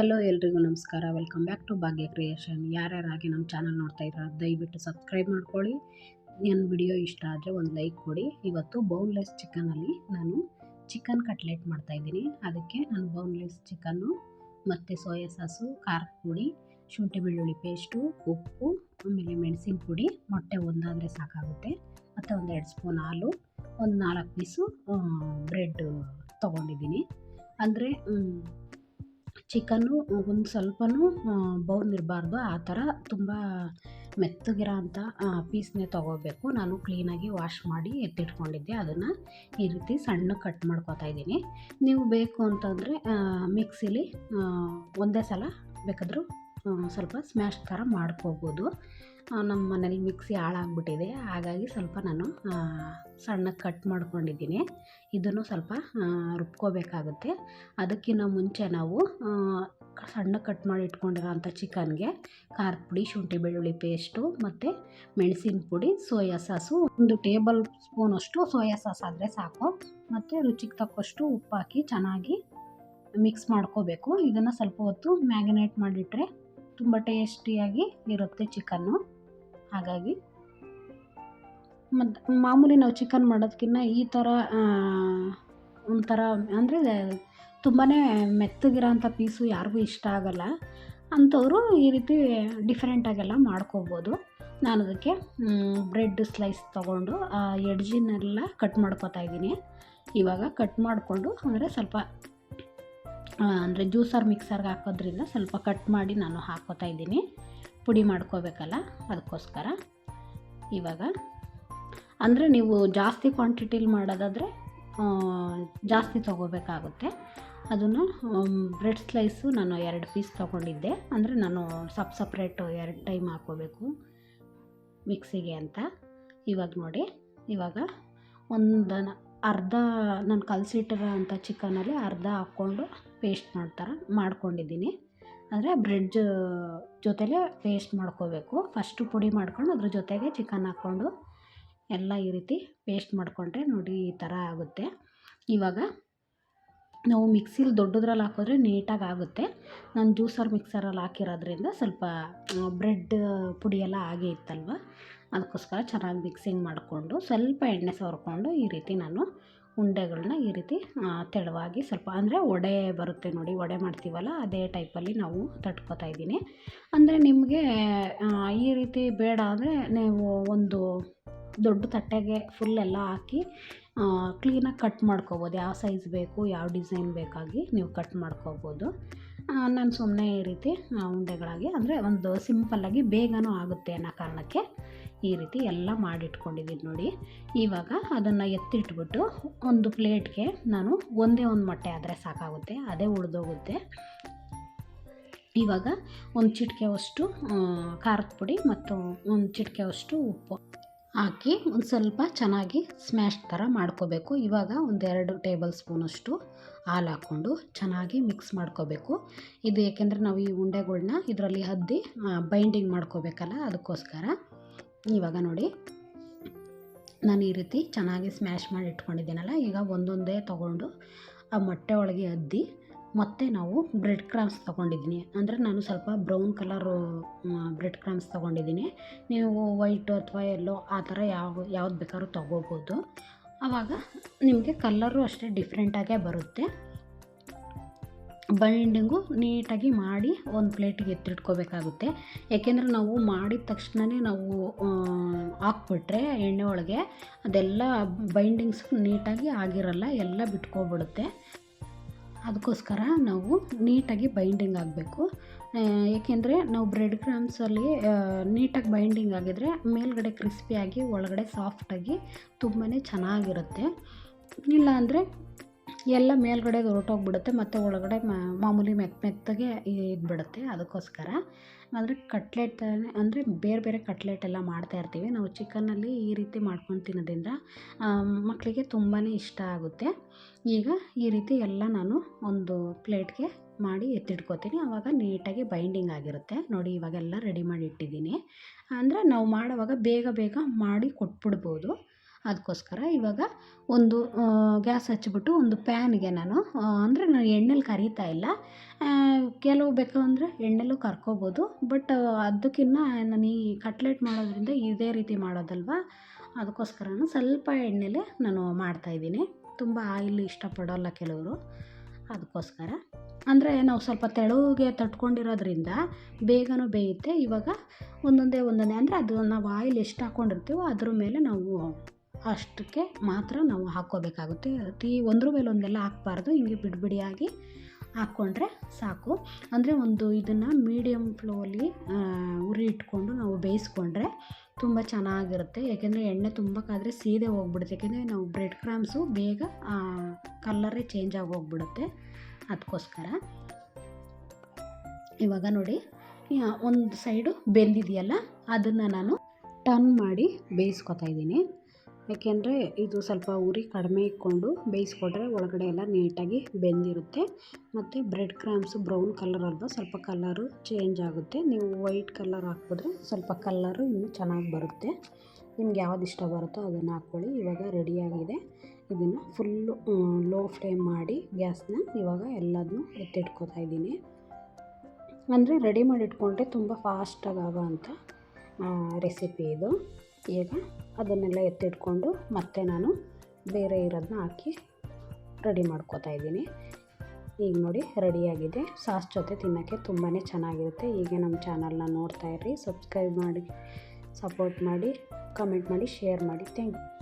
Hello ಎಲ್ರಿಗೂ ನಮಸ್ಕಾರ. Welcome back to Bhagya creation ಯಾರ್ಯಾರಾಗಿ ನಮ್ಮ ಚಾನಲ್ ನೋಡ್ತಾ ಇದ್ದಾರ, ದಯವಿಟ್ಟು ಸಬ್ಸ್ಕ್ರೈಬ್ ಮಾಡ್ಕೊಳ್ಳಿ. ನನ್ನ ವಿಡಿಯೋ ಇಷ್ಟ ಆದರೆ ಒಂದು ಲೈಕ್ ಕೊಡಿ. ಇವತ್ತು ಬೌನ್ಲೆಸ್ ಚಿಕನಲ್ಲಿ ನಾನು ಚಿಕನ್ ಕಟ್ಲೆಟ್ ಮಾಡ್ತಾಯಿದ್ದೀನಿ ಅದಕ್ಕೆ ನಾನು ಬೌನ್ಲೆಸ್ ಚಿಕನ್ನು ಮತ್ತು ಸೋಯಾ ಸಾಸು ಖಾರದ ಪುಡಿ, ಶುಂಠಿ ಬೆಳ್ಳುಳ್ಳಿ ಪೇಸ್ಟು ಉಪ್ಪು, ಆಮೇಲೆ ಮೆಣಸಿನ ಪುಡಿ, ಮೊಟ್ಟೆ ಒಂದಾದರೆ ಸಾಕಾಗುತ್ತೆ. ಮತ್ತು ಒಂದು ಎರಡು ಸ್ಪೂನ್ ಹಾಲು, ಒಂದು ನಾಲ್ಕು ಪೀಸು ಬ್ರೆಡ್ ತೊಗೊಂಡಿದ್ದೀನಿ. ಅಂದರೆ ಚಿಕನ್ನು ಒಂದು ಸ್ವಲ್ಪನೂ ಬೌನ್ ಇರಬಾರ್ದು. ಆ ಥರ ತುಂಬ ಮೆತ್ತಗಿರೋ ಅಂಥ ಪೀಸ್ನೇ ತೊಗೋಬೇಕು. ನಾನು ಕ್ಲೀನಾಗಿ ವಾಶ್ ಮಾಡಿ ಎತ್ತಿಟ್ಕೊಂಡಿದ್ದೆ. ಅದನ್ನು ಈ ರೀತಿ ಸಣ್ಣ ಕಟ್ ಮಾಡ್ಕೊತಾ ಇದ್ದೀನಿ. ನೀವು ಬೇಕು ಅಂತಂದರೆ ಮಿಕ್ಸಿಲಿ ಒಂದೇ ಸಲ ಬೇಕಾದರೂ ಸ್ವಲ್ಪ ಸ್ಮ್ಯಾಶ್ ಥರ ಮಾಡ್ಕೋಬೋದು. ನಮ್ಮ ಮನೇಲಿ ಮಿಕ್ಸಿ ಹಾಳಾಗ್ಬಿಟ್ಟಿದೆ. ಹಾಗಾಗಿ ಸ್ವಲ್ಪ ನಾನು ಸಣ್ಣಗೆ ಕಟ್ ಮಾಡ್ಕೊಂಡಿದ್ದೀನಿ. ಇದನ್ನು ಸ್ವಲ್ಪ ರುಬ್ಕೋಬೇಕಾಗುತ್ತೆ. ಅದಕ್ಕಿಂತ ಮುಂಚೆ ನಾವು ಸಣ್ಣ ಕಟ್ ಮಾಡಿ ಇಟ್ಕೊಂಡಿರೋಂಥ ಚಿಕನ್ಗೆ ಖಾರದ ಪುಡಿ, ಶುಂಠಿ ಬೆಳ್ಳುಳ್ಳಿ ಪೇಸ್ಟು ಮತ್ತು ಮೆಣಸಿನ ಪುಡಿ, ಸೋಯಾ ಸಾಸು. ಒಂದು ಟೇಬಲ್ ಸ್ಪೂನಷ್ಟು ಸೋಯಾ ಸಾಸ್ ಆದರೆ ಸಾಕು. ಮತ್ತು ರುಚಿಗೆ ತಕ್ಕಷ್ಟು ಉಪ್ಪು ಹಾಕಿ ಚೆನ್ನಾಗಿ ಮಿಕ್ಸ್ ಮಾಡ್ಕೋಬೇಕು. ಇದನ್ನು ಸ್ವಲ್ಪ ಹೊತ್ತು ಮ್ಯಾಗಿನೇಟ್ ಮಾಡಿಟ್ರೆ ತುಂಬ ಟೇಸ್ಟಿಯಾಗಿ ಇರುತ್ತೆ ಚಿಕನ್ನು ಹಾಗಾಗಿ ಮತ್ತು ಮಾಮೂಲಿ ನಾವು ಚಿಕನ್ ಮಾಡೋದಕ್ಕಿಂತ ಈ ಥರ ಒಂಥರ ಅಂದರೆ ತುಂಬಾ ಮೆತ್ತಗಿರೋಂಥ ಪೀಸು ಯಾರಿಗೂ ಇಷ್ಟ ಆಗೋಲ್ಲ. ಅಂಥವರು ಈ ರೀತಿ ಡಿಫ್ರೆಂಟಾಗೆಲ್ಲ ಮಾಡ್ಕೋಬೋದು. ನಾನು ಅದಕ್ಕೆ ಬ್ರೆಡ್ ಸ್ಲೈಸ್ ತೊಗೊಂಡು ಎಡ್ಜಿನೆಲ್ಲ ಕಟ್ ಮಾಡ್ಕೊತಾ ಇದ್ದೀನಿ. ಇವಾಗ ಕಟ್ ಮಾಡಿಕೊಂಡು, ಅಂದರೆ ಸ್ವಲ್ಪ ಅಂದರೆ ಜ್ಯೂಸರ್ ಮಿಕ್ಸರ್ಗೆ ಹಾಕೋದ್ರಿಂದ ಸ್ವಲ್ಪ ಕಟ್ ಮಾಡಿ ನಾನು ಹಾಕೋತಾ ಇದ್ದೀನಿ. ಪುಡಿ ಮಾಡ್ಕೋಬೇಕಲ್ಲ, ಅದಕ್ಕೋಸ್ಕರ. ಇವಾಗ, ಅಂದರೆ ನೀವು ಜಾಸ್ತಿ ಕ್ವಾಂಟಿಟಿಲಿ ಮಾಡೋದಾದರೆ ಜಾಸ್ತಿ ತೊಗೋಬೇಕಾಗುತ್ತೆ. ಅದನ್ನು ಬ್ರೆಡ್ ಸ್ಲೈಸು ನಾನು ಎರಡು ಪೀಸ್ ತೊಗೊಂಡಿದ್ದೆ. ಅಂದರೆ ನಾನು ಸಪ್ ಸಪ್ರೇಟು ಎರಡು ಟೈಮ್ ಹಾಕೋಬೇಕು ಮಿಕ್ಸಿಗೆ ಅಂತ. ಇವಾಗ ನೋಡಿ, ಇವಾಗ ಒಂದು ಅರ್ಧ ನಾನು ಕಲಸಿಟ್ಟಿರೋ ಅಂಥ ಚಿಕನಲ್ಲಿ ಅರ್ಧ ಹಾಕ್ಕೊಂಡು ಪೇಸ್ಟ್ ಮಾಡ್ತಾರೆ, ಮಾಡ್ಕೊಂಡಿದ್ದೀನಿ. ಅಂದರೆ ಬ್ರೆಡ್ ಜೊತೆಲೇ ಪೇಸ್ಟ್ ಮಾಡ್ಕೋಬೇಕು. ಫಸ್ಟು ಪುಡಿ ಮಾಡ್ಕೊಂಡು ಅದ್ರ ಜೊತೆಗೆ ಚಿಕನ್ ಹಾಕ್ಕೊಂಡು ಎಲ್ಲ ಈ ರೀತಿ ಪೇಸ್ಟ್ ಮಾಡಿಕೊಂಡ್ರೆ ನೋಡಿ ಈ ಥರ ಆಗುತ್ತೆ. ಇವಾಗ ನಾವು ಮಿಕ್ಸಿಲಿ ದೊಡ್ಡದ್ರಲ್ಲಿ ಹಾಕಿದ್ರೆ ನೀಟಾಗಿ ಆಗುತ್ತೆ. ನಾನು ಜ್ಯೂಸರ್ ಮಿಕ್ಸರಲ್ಲಿ ಹಾಕಿರೋದ್ರಿಂದ ಸ್ವಲ್ಪ ಬ್ರೆಡ್ ಪುಡಿ ಎಲ್ಲ ಆಗೇ ಇತ್ತಲ್ವ? ಅದಕ್ಕೋಸ್ಕರ ಚೆನ್ನಾಗಿ ಮಿಕ್ಸಿಂಗ್ ಮಾಡಿಕೊಂಡು ಸ್ವಲ್ಪ ಎಣ್ಣೆ ಸವರ್ಕೊಂಡು ಈ ರೀತಿ ನಾನು ಉಂಡೆಗಳನ್ನ ಈ ರೀತಿ ತೆಳುವಾಗಿ ಸ್ವಲ್ಪ, ಅಂದರೆ ವಡೆ ಬರುತ್ತೆ ನೋಡಿ, ವಡೆ ಮಾಡ್ತೀವಲ್ಲ, ಅದೇ ಟೈಪಲ್ಲಿ ನಾವು ತಟ್ಕೋತಾ ಇದ್ದೀನಿ. ಅಂದರೆ ನಿಮಗೆ ಈ ರೀತಿ ಬೇಡ ಅಂದರೆ ನೀವು ಒಂದು ದೊಡ್ಡ ತಟ್ಟೆಗೆ ಫುಲ್ ಎಲ್ಲ ಹಾಕಿ ಕ್ಲೀನಾಗಿ ಕಟ್ ಮಾಡ್ಕೋಬೋದು. ಯಾವ ಸೈಜ್ ಬೇಕು, ಯಾವ ಡಿಸೈನ್ ಬೇಕಾಗಿ ನೀವು ಕಟ್ ಮಾಡ್ಕೋಬೋದು. ನಾನು ಸುಮ್ಮನೆ ಈ ರೀತಿ ಉಂಡೆಗಳಾಗಿ, ಅಂದರೆ ಒಂದು ಸಿಂಪಲ್ಲಾಗಿ ಬೇಗನೂ ಆಗುತ್ತೆ ಅನ್ನೋ ಕಾರಣಕ್ಕೆ ಈ ರೀತಿ ಎಲ್ಲ ಮಾಡಿಟ್ಕೊಂಡಿದ್ದೀನಿ ನೋಡಿ. ಇವಾಗ ಅದನ್ನು ಎತ್ತಿಟ್ಬಿಟ್ಟು ಒಂದು ಪ್ಲೇಟ್ಗೆ ನಾನು ಒಂದೇ ಒಂದು ಮೊಟ್ಟೆ ಆದರೆ ಸಾಕಾಗುತ್ತೆ, ಅದೇ ಉಳಿದೋಗುತ್ತೆ. ಇವಾಗ ಒಂದು ಚಿಟಿಕೆ ಅಷ್ಟು ಖಾರದ ಪುಡಿ ಮತ್ತು ಒಂದು ಚಿಟಿಕೆ ಅಷ್ಟು ಉಪ್ಪು. ಹಾಕಿ ಒಂದು ಸ್ವಲ್ಪ ಚೆನ್ನಾಗಿ ಸ್ಮ್ಯಾಶ್ ಥರ ಮಾಡ್ಕೋಬೇಕು. ಇವಾಗ ಒಂದೆರಡು ಟೇಬಲ್ ಸ್ಪೂನಷ್ಟು ಹಾಲು ಹಾಕ್ಕೊಂಡು ಚೆನ್ನಾಗಿ ಮಿಕ್ಸ್ ಮಾಡ್ಕೋಬೇಕು. ಇದು ಏಕೆಂದರೆ ನಾವು ಈ ಉಂಡೆಗಳನ್ನ ಇದರಲ್ಲಿ ಹದ್ದಿ ಬೈಂಡಿಂಗ್ ಮಾಡ್ಕೋಬೇಕಲ್ಲ ಅದಕ್ಕೋಸ್ಕರ. ಇವಾಗ ನೋಡಿ, ನಾನು ಈ ರೀತಿ ಚೆನ್ನಾಗಿ ಸ್ಮ್ಯಾಶ್ ಮಾಡಿ ಇಟ್ಕೊಂಡಿದ್ದೀನಲ್ಲ, ಈಗ ಒಂದೊಂದೇ ತೊಗೊಂಡು ಆ ಮೊಟ್ಟೆ ಒಳಗೆ ಅದ್ದಿ ಮತ್ತು ನಾವು ಬ್ರೆಡ್ ಕ್ರಾಮ್ಸ್ ತೊಗೊಂಡಿದ್ದೀನಿ. ಅಂದರೆ ನಾನು ಸ್ವಲ್ಪ ಬ್ರೌನ್ ಕಲರು ಬ್ರೆಡ್ ಕ್ರಾಮ್ಸ್ ತೊಗೊಂಡಿದ್ದೀನಿ. ನೀವು ವೈಟು ಅಥವಾ ಎಲ್ಲೋ ಆ ಥರ ಯಾವ, ಯಾವ್ದು ಬೇಕಾದ್ರೂ ತೊಗೋಬೋದು. ಆವಾಗ ನಿಮಗೆ ಕಲ್ಲರು ಅಷ್ಟೇ ಡಿಫ್ರೆಂಟಾಗೇ ಬರುತ್ತೆ. ಬೈಂಡಿಂಗು ನೀಟಾಗಿ ಮಾಡಿ ಒಂದು ಪ್ಲೇಟಿಗೆ ಎತ್ತಿಟ್ಕೋಬೇಕಾಗುತ್ತೆ. ಏಕೆಂದರೆ ನಾವು ಮಾಡಿದ ತಕ್ಷಣವೇ ನಾವು ಹಾಕ್ಬಿಟ್ರೆ ಎಣ್ಣೆ ಒಳಗೆ ಅದೆಲ್ಲ ಬೈಂಡಿಂಗ್ಸ್ ನೀಟಾಗಿ ಆಗಿರಲ್ಲ, ಎಲ್ಲ ಬಿಟ್ಕೊಬಿಡುತ್ತೆ. ಅದಕ್ಕೋಸ್ಕರ ನಾವು ನೀಟಾಗಿ ಬೈಂಡಿಂಗ್ ಆಗಬೇಕು. ಏಕೆಂದರೆ ನಾವು ಬ್ರೆಡ್ ಕ್ರಮ್ಸಲ್ಲಿ ನೀಟಾಗಿ ಬೈಂಡಿಂಗ್ ಆಗಿದ್ರೆ ಮೇಲ್ಗಡೆ ಕ್ರಿಸ್ಪಿಯಾಗಿ ಒಳಗಡೆ ಸಾಫ್ಟಾಗಿ ತುಂಬಾ ಚೆನ್ನಾಗಿರುತ್ತೆ. ಇಲ್ಲ ಅಂದರೆ ಎಲ್ಲ ಮೇಲ್ಗಡೆ ಹೊರಟೋಗ್ಬಿಡುತ್ತೆ, ಮತ್ತು ಒಳಗಡೆ ಮಾಮೂಲಿ ಮೆತ್ತ ಮೆತ್ತಗೆ ಇದ್ಬಿಡುತ್ತೆ. ಅದಕ್ಕೋಸ್ಕರ ಆದರೆ ಕಟ್ಲೆಟ್ ಅಂದರೆ ಬೇರೆ ಬೇರೆ ಕಟ್ಲೆಟ್ ಎಲ್ಲ ಮಾಡ್ತಾಯಿರ್ತೀವಿ ನಾವು ಚಿಕನಲ್ಲಿ ಈ ರೀತಿ ಮಾಡ್ಕೊಂಡು ತಿನ್ನೋದ್ರಿಂದ ಮಕ್ಕಳಿಗೆ ತುಂಬಾ ಇಷ್ಟ ಆಗುತ್ತೆ. ಈಗ ಈ ರೀತಿ ಎಲ್ಲ ನಾನು ಒಂದು ಪ್ಲೇಟ್ಗೆ ಮಾಡಿ ಎತ್ತಿಟ್ಕೋತೀನಿ. ಆವಾಗ ನೀಟಾಗಿ ಬೈಂಡಿಂಗ್ ಆಗಿರುತ್ತೆ. ನೋಡಿ, ಇವಾಗೆಲ್ಲ ರೆಡಿ ಮಾಡಿ ಇಟ್ಟಿದ್ದೀನಿ. ಅಂದರೆ ನಾವು ಮಾಡೋವಾಗ ಬೇಗ ಬೇಗ ಮಾಡಿ ಕೊಟ್ಬಿಡ್ಬೋದು. ಅದಕ್ಕೋಸ್ಕರ ಇವಾಗ ಒಂದು ಗ್ಯಾಸ್ ಹಚ್ಚಿಬಿಟ್ಟು ಒಂದು ಪ್ಯಾನ್ಗೆ ನಾನು ಅಂದರೆ ನಾನು ಎಣ್ಣೆಲಿ ಕರೀತಾ ಇಲ್ಲ. ಕೆಲವು ಬೇಕು ಅಂದರೆ ಎಣ್ಣೆಲೂ ಕರ್ಕೋಬೋದು. ಬಟ್ ಅದಕ್ಕಿನ್ನ ನಾನು ಈ ಕಟ್ಲೆಟ್ ಮಾಡೋದ್ರಿಂದ ಇದೇ ರೀತಿ ಮಾಡೋದಲ್ವ? ಅದಕ್ಕೋಸ್ಕರ ಸ್ವಲ್ಪ ಎಣ್ಣೆಲೇ ನಾನು ಮಾಡ್ತಾಯಿದ್ದೀನಿ ತುಂಬ ಆಯಿಲ್ ಇಷ್ಟಪಡೋಲ್ಲ ಕೆಲವರು. ಅದಕ್ಕೋಸ್ಕರ. ಅಂದರೆ ನಾವು ಸ್ವಲ್ಪ ತೆಳುಗೆ ತಟ್ಕೊಂಡಿರೋದ್ರಿಂದ ಬೇಗನೂ ಬೇಯುತ್ತೆ. ಇವಾಗ ಒಂದೊಂದೇ ಒಂದೊಂದೇ, ಅಂದರೆ ಅದು ನಾವು ಆಯಿಲ್ ಎಷ್ಟು ಹಾಕ್ಕೊಂಡಿರ್ತೀವೋ ಅದ್ರ ಮೇಲೆ ನಾವು ಅಷ್ಟಕ್ಕೆ ಮಾತ್ರ ನಾವು ಹಾಕ್ಕೋಬೇಕಾಗುತ್ತೆ. ಅತಿ ಒಂದ್ರ ಮೇಲೆ ಒಂದೆಲ್ಲ ಹಾಕ್ಬಾರ್ದು. ಹಿಂಗೆ ಬಿಡಿ ಬಿಡಿಯಾಗಿ ಹಾಕ್ಕೊಂಡ್ರೆ ಸಾಕು. ಅಂದರೆ ಒಂದು ಇದನ್ನು ಮೀಡಿಯಮ್ ಫ್ಲೋಲಿ ಉರಿ ಇಟ್ಕೊಂಡು ನಾವು ಬೇಯಿಸ್ಕೊಂಡ್ರೆ ತುಂಬ ಚೆನ್ನಾಗಿರುತ್ತೆ. ಯಾಕೆಂದರೆ ಎಣ್ಣೆ ತುಂಬಕ್ಕಾದರೆ ಸೀದೆ ಹೋಗ್ಬಿಡುತ್ತೆ. ಯಾಕೆಂದರೆ ನಾವು ಬ್ರೆಡ್ ಕ್ರಾಮ್ಸು ಬೇಗ ಕಲ್ಲರೇ ಚೇಂಜ್ ಆಗಿ ಹೋಗ್ಬಿಡುತ್ತೆ. ಅದಕ್ಕೋಸ್ಕರ ಇವಾಗ ನೋಡಿ ಒಂದು ಸೈಡು ಬೆಂದಿದೆಯಲ್ಲ, ಅದನ್ನು ನಾನು ಟರ್ನ್ ಮಾಡಿ ಬೇಯಿಸ್ಕೊತಾ ಇದ್ದೀನಿ. ಏಕೆಂದರೆ ಇದು ಸ್ವಲ್ಪ ಉರಿ ಕಡಿಮೆ ಇಟ್ಕೊಂಡು ಬೇಯಿಸ್ಕೊಂಡ್ರೆ ಒಳಗಡೆ ಎಲ್ಲ ನೀಟಾಗಿ ಬೆಂದಿರುತ್ತೆ. ಮತ್ತು ಬ್ರೆಡ್ ಕ್ರಾಮ್ಸು ಬ್ರೌನ್ ಕಲರ್ ಅಲ್ವಾ, ಸ್ವಲ್ಪ ಕಲರು ಚೇಂಜ್ ಆಗುತ್ತೆ. ನೀವು ವೈಟ್ ಕಲರ್ ಹಾಕಿದ್ರೆ ಸ್ವಲ್ಪ ಕಲ್ಲರು ಇನ್ನೂ ಚೆನ್ನಾಗಿ ಬರುತ್ತೆ. ನಿಮ್ಗೆ ಯಾವ್ದು ಇಷ್ಟ ಬರುತ್ತೋ ಅದನ್ನು ಹಾಕ್ಕೊಳ್ಳಿ. ಇವಾಗ ರೆಡಿಯಾಗಿದೆ ಇದನ್ನು ಫುಲ್ಲು ಲೋ ಫ್ಲೇಮ್ ಮಾಡಿ ಗ್ಯಾಸ್ನ ಇವಾಗ ಎಲ್ಲದನ್ನೂ ಎತ್ತಿಟ್ಕೊತಾ ಇದ್ದೀನಿ. ಅಂದರೆ ರೆಡಿ ಮಾಡಿ ಇಟ್ಕೊಂಡ್ರೆ ತುಂಬ ಫಾಸ್ಟಾಗಿ ಆಗೋ ಅಂಥ ರೆಸಿಪಿ ಇದು. ಈಗ ಅದನ್ನೆಲ್ಲ ಎತ್ತಿಟ್ಕೊಂಡು ಮತ್ತೆ ನಾನು ಬೇರೆ ಇರೋದನ್ನ ಹಾಕಿ ರೆಡಿ ಮಾಡ್ಕೋತಾ ಇದ್ದೀನಿ. ಈಗ ನೋಡಿ ರೆಡಿಯಾಗಿದೆ ಸಾಸ್ ಜೊತೆ ತಿನ್ನೋಕ್ಕೆ ತುಂಬಾ ಚೆನ್ನಾಗಿರುತ್ತೆ. ಈಗ ನಮ್ಮ ಚಾನಲ್ನ ನೋಡ್ತಾ ಇರ್ರಿ. ಸಬ್ಸ್ಕ್ರೈಬ್ ಮಾಡಿ, ಸಪೋರ್ಟ್ ಮಾಡಿ, ಕಮೆಂಟ್ ಮಾಡಿ, ಶೇರ್ ಮಾಡಿ. Thank you.